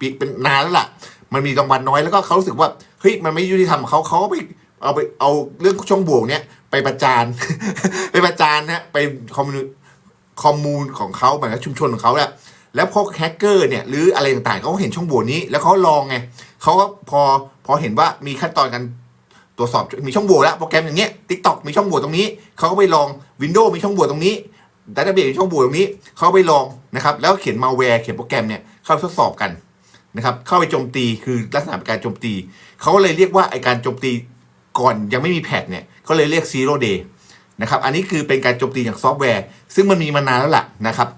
ปีเป็นนานแล้วล่ะ มันมีรางวัลน้อยแล้วก็เขารู้สึกว่าเฮ้ยมันไม่ยุติธรรมเขาเขาไปเอาไปเอาเรื่องช่องบวกเนี้ยไปประจาน ไปประจานนะไปคอมมูนคอมมูนของเขาหมายถึงชุมชนของเขาแหละแล้วพวกแฮกเกอร์เนี่ยหรืออะไรต่างๆเขาก็เห็นช่องบวกนี้ แล้วเขาลองไงเขาก็พอพอเห็นว่ามีขั้นตอนการตรวจสอบมีช่องโหว่แล้วโปรแกรมอย่างเงี้ย TikTok มีช่องโหว่ตรงนี้เขาก็ไปลอง Windows มีช่องโหว่ตรงนี้ดัตต้าเบสมีช่องโหว่ตรงนี้เขาไปลองนะครับแล้วเขียนมาแวร์เขียนโปรแกรมเนี่ยเข้าทดสอบกัน นะครับเข้าไปโจมตีคือลักษณะเป็นการโจมตี เขาก็เลยเรียกว่าไอการโจมตีก่อนยังไม่มีแพทเนี่ยเขาเลยเรียก zero day นะครับอันนี้คือเป็นการโจมตีอย่างซอฟต์แวร์ ซึ่งมันมีมานานแล้วล่ะนะครับ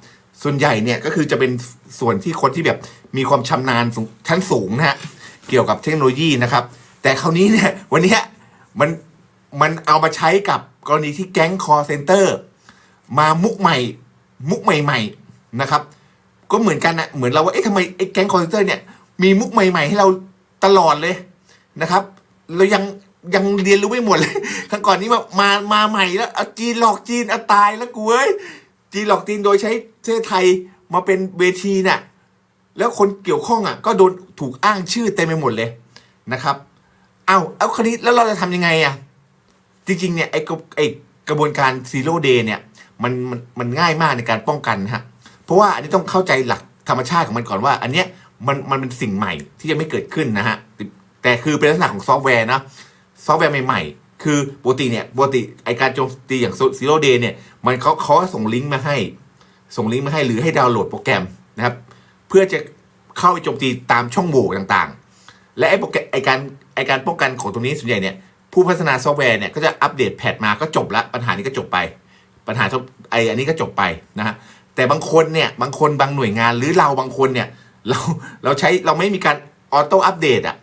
ส่วนใหญ่เนี่ยก็คือจะเป็นส่วนที่คนที่แบบมีความชำนาญชั้นสูงนะฮะเกี่ยวกับเทคโนโลยีนะครับ แต่คราวนี้เนี่ยวันนี้มันมันเอามาใช้กับกรณีที่แก๊งคอร์เซนเตอร์มามุกใหม่มุกใหม่ๆนะครับ ก็เหมือนกันนะเหมือนเราว่าเอ๊ะทำไมไอ้แก๊งคอร์เซนเตอร์เนี่ยมีมุกใหม่ๆ ให้เราตลอดเลยนะครับ เรายังยังเรียนรู้ไม่หมดเลยครั้งก่อนนี้มามามาใหม่แล้วเอาจีนหลอกจีนเอาตายแล้วกูเอ้ยจีนหลอกจีนโดยใช้ประเทไทยมาเป็นเวทีน่ะแล้วคนเกี่ยวข้องอะ ก็โดนถูกอ้างชื่อเต็มไปหมดเลยนะครับ เอาเอาคราวนี้แล้วเราจะทำยังไงอะ จริงๆเนี่ยไอ้กระไอ้กระบวนการซีโร่เดย์เนี่ยมันมันมันง่ายมากในการป้องกันนะฮะ เพราะว่าอันนี้ต้องเข้าใจหลักธรรมชาติของมันก่อนว่า อันเนี้ยมันมันเป็นสิ่งใหม่ที่ยังไม่เกิดขึ้นนะฮะแต่คือเป็นลักษณะของซอฟต์แวร์นะซอฟต์แวร์ใหม่ๆ คือปกติเนี่ยปกติไอการโจมตีอย่างซีโร่เดย์เนี่ยมันเขาเขาส่งลิงก์มาให้ ส่งลิงก์มาให้หรือให้ดาวน์โหลดโปรแกรมนะครับ เพื่อจะเข้าไปโจมตีตามช่องโหว่ต่างๆ และไอโปรแกรมไอการไอการป้องกันของตรงนี้ส่วนใหญ่เนี่ยผู้พัฒนาซอฟต์แวร์เนี่ยก็จะอัปเดตแพทมาก็จบละปัญหานี้ก็จบไป ปัญหาไออันนี้ก็จบไปนะฮะแต่บางคนเนี่ยบางคนบางหน่วยงานหรือเราบางคนเนี่ยเราเราใช้เราไม่มีการออโต้อัปเดตอะ